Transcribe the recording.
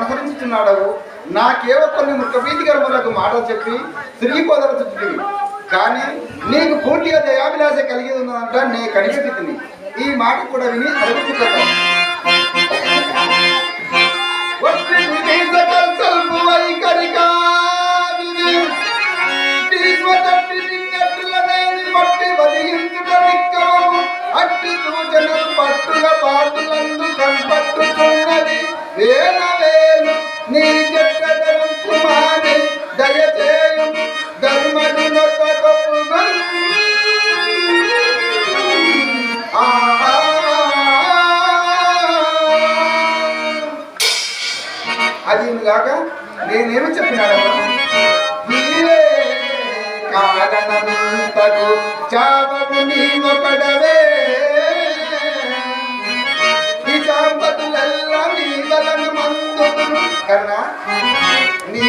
అనుసరించుతున్నాడవు నాకేవో కొన్ని ముఖ్యప్రీతి గర్భులకు మాటలు చెప్పి తిరిగిపోదలుచుతుంది కానీ నీకు పూర్తిగా దయాభిలాష కలిగి ఉన్నదంట నే కనిపెట్టుతుంది ఈ మాట కూడా విని అడుగుతున్నాను నీ జట్టదరం కుమారి దయచేయు ధర్మడు అది కాక నేనేమి చెప్పినాడమ్మా కారణమంతకు చాంపతులెల్ల నీ